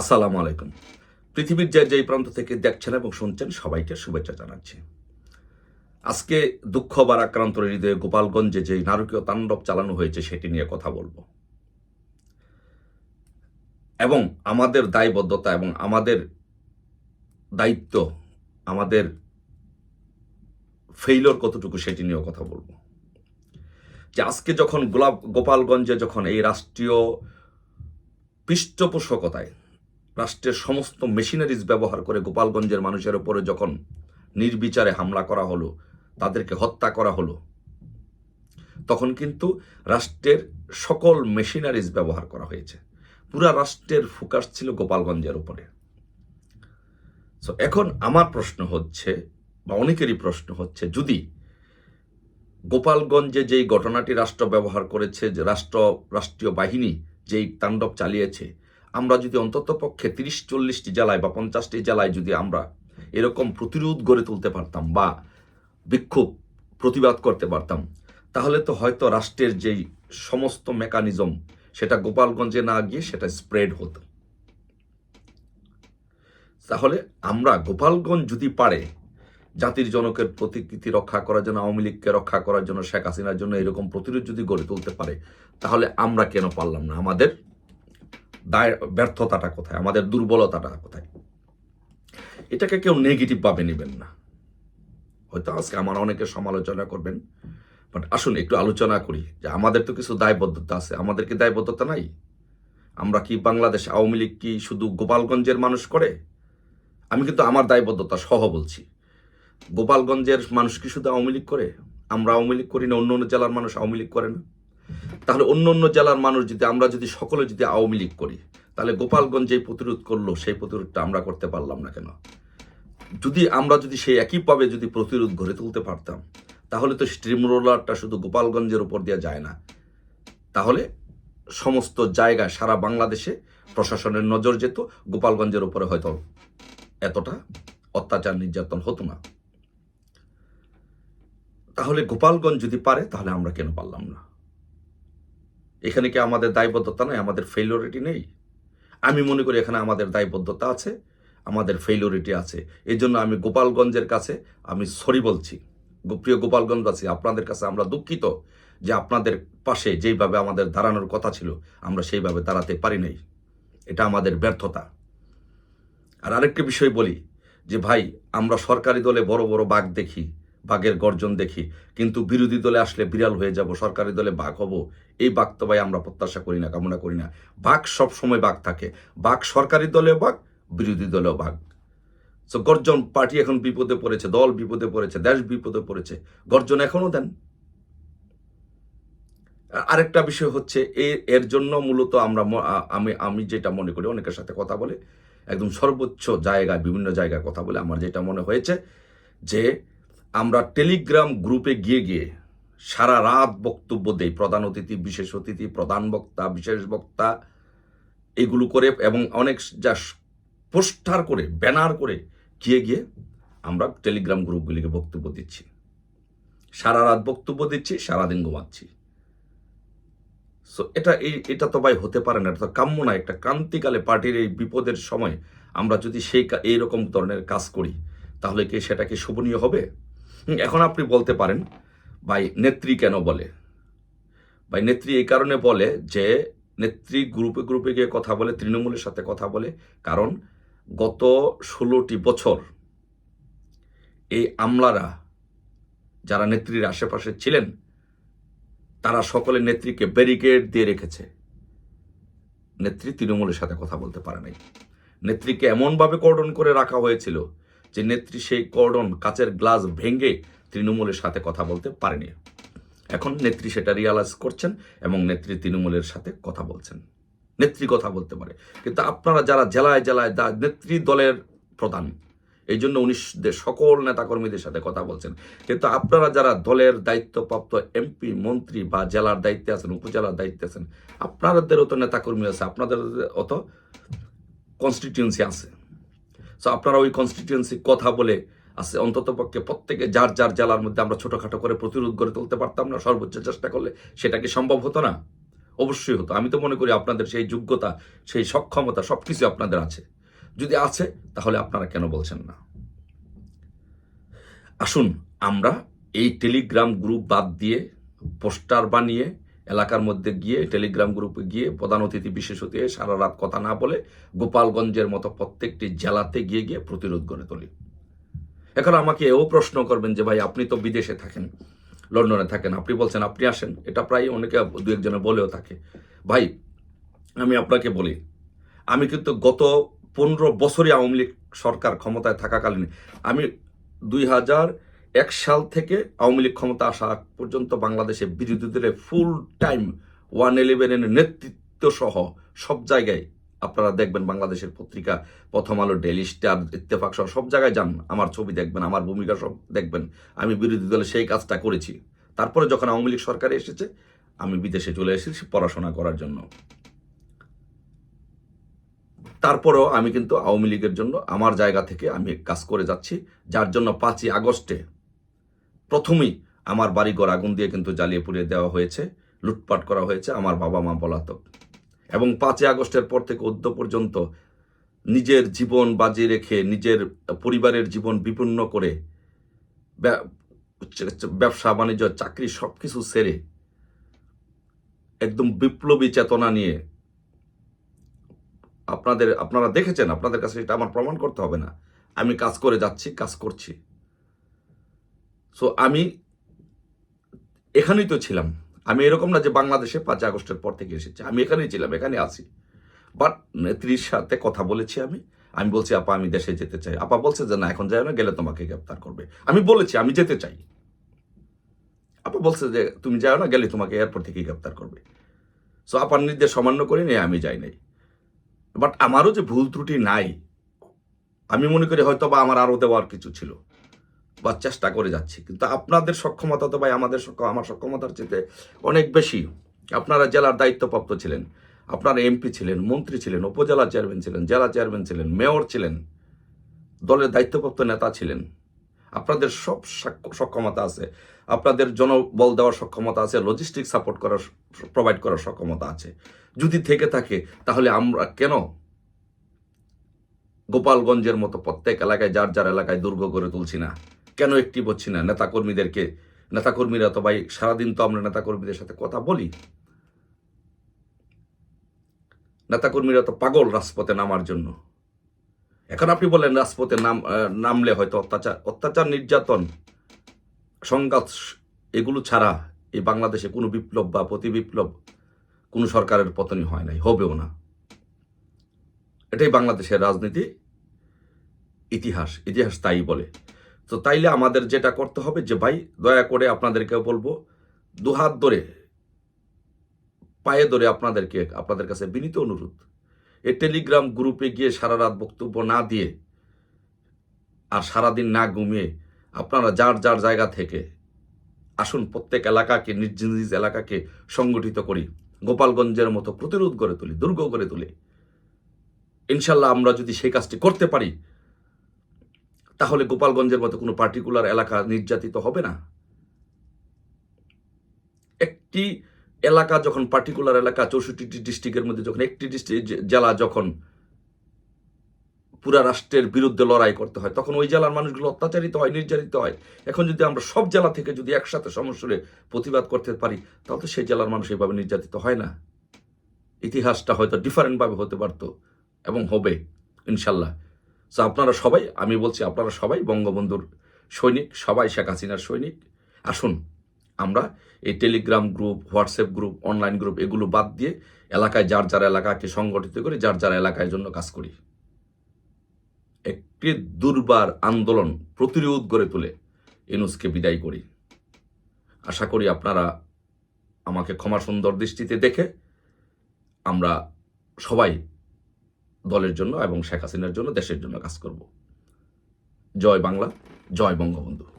আসসালামু আলাইকুম। পৃথিবীর যে যেই প্রান্ত থেকে দেখছেন এবং শুনছেন, সবাইকে শুভেচ্ছা জানাচ্ছি। আজকে দুঃখ বারাক্রান্ত হৃদয়ে গোপালগঞ্জে যেই নারকীয় তাণ্ডব চালানো হয়েছে, সেটি নিয়ে কথা বলব। এবং আমাদের দায়বদ্ধতা এবং আমাদের দায়িত্ব, আমাদের ফেইলর কতটুকু সেটি নিয়েও কথা বলব। যে আজকে যখন গোলাপ গোপালগঞ্জে যখন এই রাষ্ট্রীয় পৃষ্ঠপোষকতায় রাষ্ট্রের সমস্ত মেশিনারিজ ব্যবহার করে গোপালগঞ্জের মানুষের ওপরে যখন নির্বিচারে হামলা করা হলো, তাদেরকে হত্যা করা হলো, তখন কিন্তু রাষ্ট্রের সকল মেশিনারিজ ব্যবহার করা হয়েছে। পুরা রাষ্ট্রের ফোকাস ছিল গোপালগঞ্জের উপরে সো এখন আমার প্রশ্ন হচ্ছে, বা অনেকেরই প্রশ্ন হচ্ছে, যদি গোপালগঞ্জে যেই ঘটনাটি রাষ্ট্র ব্যবহার করেছে, যে রাষ্ট্র, রাষ্ট্রীয় বাহিনী যেই তাণ্ডব চালিয়েছে আমরা যদি অন্তত পক্ষে তিরিশ, চল্লিশটি জেলায় বা পঞ্চাশটি জেলায় যদি আমরা এরকম প্রতিরোধ গড়ে তুলতে পারতাম বা বিক্ষোভ প্রতিবাদ করতে পারতাম, তাহলে তো হয়তো রাষ্ট্রের যেই সমস্ত মেকানিজম সেটা গোপালগঞ্জে না গিয়ে সেটা স্প্রেড হতো। তাহলে আমরা গোপালগঞ্জ যদি পারে, জাতির জনকের প্রতিকৃতি রক্ষা করার জন্য, আওয়ামী লীগকে রক্ষা করার জন্য, শেখ হাসিনার জন্য এরকম প্রতিরোধ যদি গড়ে তুলতে পারে, তাহলে আমরা কেন পারলাম না? আমাদের দায়, ব্যর্থতাটা কোথায়? আমাদের দুর্বলতাটা কোথায়? এটাকে কেউ নেগেটিভ ভাবে নেবেন না। হয়তো আজকে আমার অনেকে সমালোচনা করবেন বাট আসুন একটু আলোচনা করি যে আমাদের তো কিছু দায়বদ্ধতা আছে। আমাদের কি দায়বদ্ধতা নাই? আমরা কি বাংলাদেশ আওয়ামী লীগ কি শুধু গোপালগঞ্জের মানুষ করে? আমি কিন্তু আমার দায়বদ্ধতা সহ বলছি। গোপালগঞ্জের মানুষ কি শুধু আওয়ামী লীগ করে? আমরা আওয়ামী লীগ করি না, অন্য অন্য জেলার মানুষ আওয়ামী লীগ করে না। তাহলে অন্য অন্য জেলার মানুষ যদি, আমরা যদি সকলে যদি আওয়ামী লীগ করি, তাহলে গোপালগঞ্জ যেই প্রতিরোধ করল, সেই প্রতিরোধটা আমরা করতে পারলাম না কেন? যদি আমরা যদি সেই একইভাবে যদি প্রতিরোধ গড়ে তুলতে পারতাম, তাহলে তো স্ট্রিম রোলারটা শুধু গোপালগঞ্জের উপর দিয়ে যায় না। তাহলে সমস্ত জায়গায় সারা বাংলাদেশে প্রশাসনের নজর যেত, গোপালগঞ্জের উপরে হয়তো এতটা অত্যাচার নির্যাতন হতো না। তাহলে গোপালগঞ্জ যদি পারে, তাহলে আমরা কেন পারলাম না? এখানে কি আমাদের দায়বদ্ধতা নেই? আমাদের ফেইলরিটি নেই? আমি মনে করি এখানে আমাদের দায়বদ্ধতা আছে, আমাদের ফেইলরিটি আছে। এই জন্য আমি গোপালগঞ্জের কাছে আমি সরি বলছি। প্রিয় গোপালগঞ্জবাসী, আপনাদের কাছে আমরা দুঃখিত যে আপনাদের পাশে যেইভাবে আমাদের দাঁড়ানোর কথা ছিল, আমরা সেইভাবে দাঁড়াতে পারি নাই। এটা আমাদের ব্যর্থতা। আর আরেকটি বিষয় বলি যে, ভাই, আমরা সরকারি দলে বড় বড় বাঘ দেখি। বাঘের গর্জন দেখি, কিন্তু বিরোধী দলে আসলে বিড়াল হয়ে যাব, সরকারি দলে বাঘ হব, এই বাঘ তো আমরা প্রত্যাশা করি না, কামনা করি না। বাঘ সব সময় বাঘ থাকে, বাঘ সরকারি দলেও বাঘ, বিরোধী দলেও বাঘ। সো গর্জন, পার্টি এখন বিপদে পড়েছে, দল বিপদে পড়েছে, দেশ বিপদে পড়েছে, গর্জন এখনও দেন। আরেকটা বিষয় হচ্ছে এর জন্য মূলত আমরা আমি আমি যেটা মনে করি, অনেকের সাথে কথা বলে, একদম সর্বোচ্চ জায়গায়, বিভিন্ন জায়গায় কথা বলে, আমার যেটা মনে হয়েছে যে আমরা টেলিগ্রাম গ্রুপে গিয়ে গিয়ে সারা রাত বক্তব্য দেই। প্রধান অতিথি, বিশেষ অতিথি, প্রধান বক্তা, বিশেষ বক্তা, এগুলো করে এবং অনেক যা পোস্টার করে, ব্যানার করে গিয়ে গিয়ে আমরা টেলিগ্রাম গ্রুপগুলিকে বক্তব্য দিচ্ছি। সারা রাত বক্তব্য দিচ্ছি, সারাদিন ঘুমাচ্ছি। সো এটা এই, এটা তো ভাই হতে পারে না, এটা তো কাম্য না। একটা ক্রান্তিকালে পার্টির এই বিপদের সময় আমরা যদি সেই কা- এইরকম ধরনের কাজ করি, তাহলে কি সেটা কি শোভনীয় হবে? এখন আপনি বলতে পারেন, ভাই, নেত্রী কেন বলে? ভাই, নেত্রী এই কারণে বলে যে, নেত্রী গ্রুপে গ্রুপে গিয়ে কথা বলে, তৃণমূলের সাথে কথা বলে, কারণ গত ষোলোটি বছর এই আমলারা যারা নেত্রীর আশেপাশে ছিলেন, তারা সকলে নেত্রীকে ব্যারিকেড দিয়ে রেখেছে। নেত্রী তৃণমূলের সাথে কথা বলতে পারে নাই। নেত্রীকে এমনভাবে কর্ডন করে রাখা হয়েছিল যে নেত্রী সেই কর্ডন কাচের গ্লাস ভেঙে তৃণমূলের সাথে কথা বলতে পারেনি। এখন নেত্রী সেটা রিয়ালাইজ করছেন এবং নেত্রী তৃণমূলের সাথে কথা বলছেন। নেত্রী কথা বলতে পারে। কিন্তু আপনারা যারা জেলায় জেলায় নেত্রী দলের প্রধান, এই জন্য উনি সকল নেতাকর্মীদের সাথে কথা বলছেন। কিন্তু আপনারা যারা দলের দায়িত্বপ্রাপ্ত এমপি মন্ত্রী বা জেলার দায়িত্বে আছেন, উপজেলার দায়িত্বে আছেন আপনাদেরও তো নেতাকর্মী আছে, আপনাদের অত কনস্টিটিউয়েন্সি আছে। সো আপনারা ওই কনস্টিটিউয়েন্সি কথা বলে আছে, অন্তত পক্ষে প্রত্যেকে যার যার জেলার মধ্যে আমরা ছোটোখাটো করে প্রতিরোধ গড়ে তুলতে পারতাম না, সর্বোচ্চ চেষ্টা করলে সেটা কি সম্ভব হতো না? অবশ্যই হতো। আমি তো মনে করি আপনাদের সেই যোগ্যতা, সেই সক্ষমতা সব কিছু আপনাদের আছে। যদি আছে, তাহলে আপনারা কেন বলছেন না? আসুন, আমরা এই টেলিগ্রাম গ্রুপ বাদ দিয়ে পোস্টার বানিয়ে এলাকার মধ্যে গিয়ে টেলিগ্রাম গ্রুপে গিয়ে প্রধান অতিথি বিশেষ অতিথি সারা রাত কথা না বলে গোপালগঞ্জের মতো প্রত্যেকটি জেলাতে গিয়ে গিয়ে প্রতিরোধ গড়ে তুলি। এখন আমাকে এও প্রশ্ন করবেন যে, ভাই, আপনি তো বিদেশে থাকেন, লন্ডনে থাকেন। আপনি বলছেন, আপনি আসেন। এটা প্রায় অনেকে দু একজনে বলেও থাকে। ভাই, আমি আপনাকে বলি, আমি কিন্তু গত পনেরো বছরই আওয়ামী লীগ সরকার ক্ষমতায় থাকাকালীন আমি দুই হাজার এক সাল থেকে আওয়ামী লীগ ক্ষমতা আসা পর্যন্ত বাংলাদেশে বিরোধীদের ফুল টাইম ওয়ান ইলেভেনের নেতৃত্ব সহ সব জায়গায় আপনারা দেখবেন বাংলাদেশের পত্রিকা, প্রথম আলো ডেলি স্টার ইত্তেফাক সহ সব জায়গায় যান, আমার ছবি দেখবেন, আমার ভূমিকা সব দেখবেন। আমি বিরোধী দলে সেই কাজটা করেছি। তারপরে যখন আওয়ামী লীগ সরকারে এসেছে, আমি বিদেশে চলে এসেছি পড়াশোনা করার জন্য। তারপরেও আমি কিন্তু আওয়ামী লীগের জন্য আমার জায়গা থেকে আমি কাজ করে যাচ্ছি, যার জন্য পাঁচই আগস্টে প্রথমেই আমার বাড়িঘর আগুন দিয়ে কিন্তু জ্বালিয়ে পুড়িয়ে দেওয়া হয়েছে, লুটপাট করা হয়েছে আমার বাবা মা পলাতক। এবং পাঁচই আগস্টের পর থেকে অদ্য পর্যন্ত নিজের জীবন বাজি রেখে নিজের পরিবারের জীবন বিপন্ন করে ব্যা- ব্যবসা, বাণিজ্য, চাকরি সব কিছু সেরে একদম বিপ্লবী চেতনা নিয়ে আপনাদের, আপনারা দেখেছেন, আপনাদের কাছে এটা আমার প্রমাণ করতে হবে না। আমি কাজ করে যাচ্ছি, কাজ করছি। সো আমি এখানেই তো ছিলাম। আমি এরকম না যে বাংলাদেশে পাঁচ আগস্টের পর থেকে এসেছি। আমি এখানেই ছিলাম, এখানে আছি। বাট নেত্রীর সাথে কথা বলেছি আমি। আমি বলছি, আপা, আমি দেশে যেতে চাই। আপা বলছে যে, না, এখন যায় না, গেলে তোমাকে গ্রেপ্তার করবে। আমি বলেছি, আমি যেতে চাই। আপা বলছে যে, তুমি যাও না, গেলে তোমাকে এয়ারপোর্ট থেকে গ্রেপ্তার করবে। সো আপার নির্দেশ অমান্য করে নিয়ে আমি যাই নাই। বাট আমারও যে ভুল ত্রুটি নাই, আমি মনে করি হয়তো বা আমার আরও দেওয়ার কিছু ছিল। বা চেষ্টা করে যাচ্ছি। কিন্তু আপনাদের সক্ষমতা তো ভাই আমাদের আমার সক্ষমতার চেয়ে অনেক বেশি। আপনারা জেলার দায়িত্বপ্রাপ্ত ছিলেন, আপনারা এমপি ছিলেন, মন্ত্রী ছিলেন, উপজেলা চেয়ারম্যান ছিলেন, জেলা চেয়ারম্যান ছিলেন, মেয়র ছিলেন, দলের দায়িত্বপ্রাপ্ত নেতা ছিলেন। আপনাদের সব সক্ষমতা আছে। আপনাদের জনবল দেওয়ার সক্ষমতা আছে লজিস্টিক সাপোর্ট করার প্রোভাইড করার সক্ষমতা আছে। যদি থেকে থাকে, তাহলে আমরা কেন গোপালগঞ্জের মতো প্রত্যেক এলাকায়, যার যার এলাকায় দুর্গ গড়ে তুলছি না? কেন একটি বলছি না? নেতাকর্মীদেরকে, নেতাকর্মীরা তো ভাই সারাদিন তো আমরা নেতাকর্মীদের সাথে কথা বলি। নেতাকর্মীরা তো পাগল রাজপথে নামার জন্য। এখন আপনি বলেন রাজপথে নাম নামলে হয়তো অত্যাচার অত্যাচার নির্যাতন, সংঘাত এগুলো ছাড়া এই বাংলাদেশে কোনো বিপ্লব বা প্রতি বিপ্লব কোনো সরকারের পতনই হয় নাই, হবেও না। এটাই বাংলাদেশের রাজনীতি, ইতিহাস ইতিহাস তাই বলে। তো তাইলে আমাদের যেটা করতে হবে যে, ভাই, দয়া করে আপনাদেরকে বলব, দুহাত ধরে, পায়ে ধরে আপনাদেরকে, আপনাদের কাছে বিনীত অনুরোধ। এই টেলিগ্রাম গ্রুপে গিয়ে সারা রাত বক্তব্য না দিয়ে আর সারাদিন না ঘুমিয়ে আপনারা যার যার জায়গা থেকে আসুন, প্রত্যেক এলাকাকে, নিজ নিজ এলাকাকে সংগঠিত করি, গোপালগঞ্জের মতো প্রতিরোধ গড়ে তুলি, দুর্গ গড়ে তুলি। ইনশাল্লাহ আমরা যদি সেই কাজটি করতে পারি তাহলে গোপালগঞ্জের মতো কোনো পার্টিকুলার এলাকা নির্যাতিত হবে না? একটি এলাকা যখন পার্টিকুলার এলাকা, চৌষট্টিটি ডিস্ট্রিক্টের মধ্যে যখন একটি ডিস্ট্রিক্ট জেলা যখন পুরা রাষ্ট্রের বিরুদ্ধে লড়াই করতে হয়, তখন ওই জেলার মানুষগুলো অত্যাচারিত হয়, নির্যাতিত হয়। এখন যদি আমরা সব জেলা থেকে যদি একসাথে সমস্যারে প্রতিবাদ করতে পারি, তাহলে তো সেই জেলার মানুষ এইভাবে নির্যাতিত হয় না। ইতিহাসটা হয়তো ডিফারেন্টভাবে হতে পারতো এবং হবে, ইনশাল্লাহ। সো আপনারা সবাই, আমি বলছি আপনারা সবাই, বঙ্গবন্ধুর সৈনিক, সবাই শেখ হাসিনার সৈনিক। আসুন, আমরা এই Telegram group WhatsApp group online group এগুলো বাদ দিয়ে এলাকায় যার যার এলাকাকে সংগঠিত করে, যার যার এলাকায় জন্য কাজ করি। একটি দুর্বার আন্দোলন প্রতিরোধ গড়ে তুলে ইনুসকে বিদায় করি। আশা করি আপনারা আমাকে ক্ষমা সুন্দর দৃষ্টিতে দেখে আমরা সবাই দলের জন্য এবং শেখ হাসিনার জন্য দেশের জন্য কাজ করব। জয় বাংলা জয় বঙ্গবন্ধু।